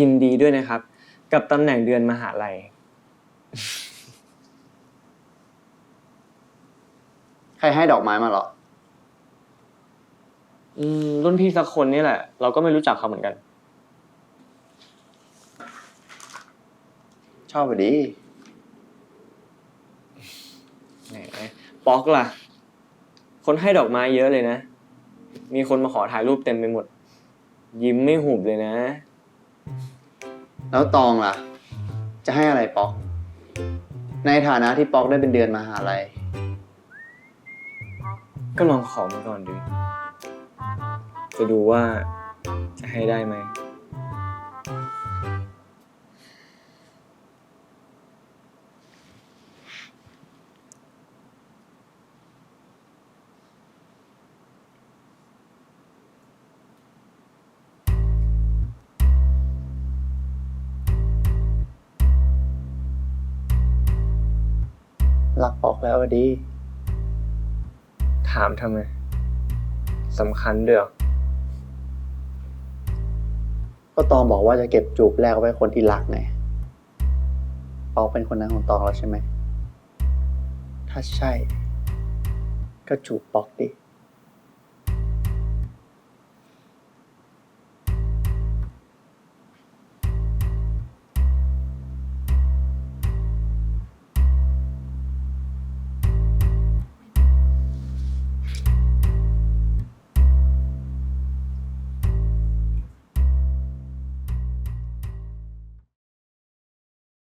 ยินดีด้วยนะครับ กับตำแหน่งเดือนมหาลัย ใครให้ดอกไม้มาเหรอ อืมรุ่นพี่สักคนนี่แหละ เราก็ไม่รู้จักเขาเหมือนกัน ชอบไปดีแหมป๊อกล่ะ คนให้ดอกไม้เยอะเลยนะ มีคนมาขอถ่ายรูปเต็มไปหมด ยิ้มไม่หุบเลยนะ แล้วตองล่ะ จะให้อะไรป๊อก ในฐานะที่ป๊อกได้เป็นเดือนมหาลัย ก็ลองขอมาก่อนดู จะดูว่าจะให้ได้ไหม ลักออกแล้วอะดี ถามทำไมสำคัญเดือก็ตองบอกว่าจะเก็บจูบแรกไว้คนที่รักไงปอกเป็นคนนั้นของตองแล้วใช่ไหม ถ้าใช่ ก็จูบปอกดิ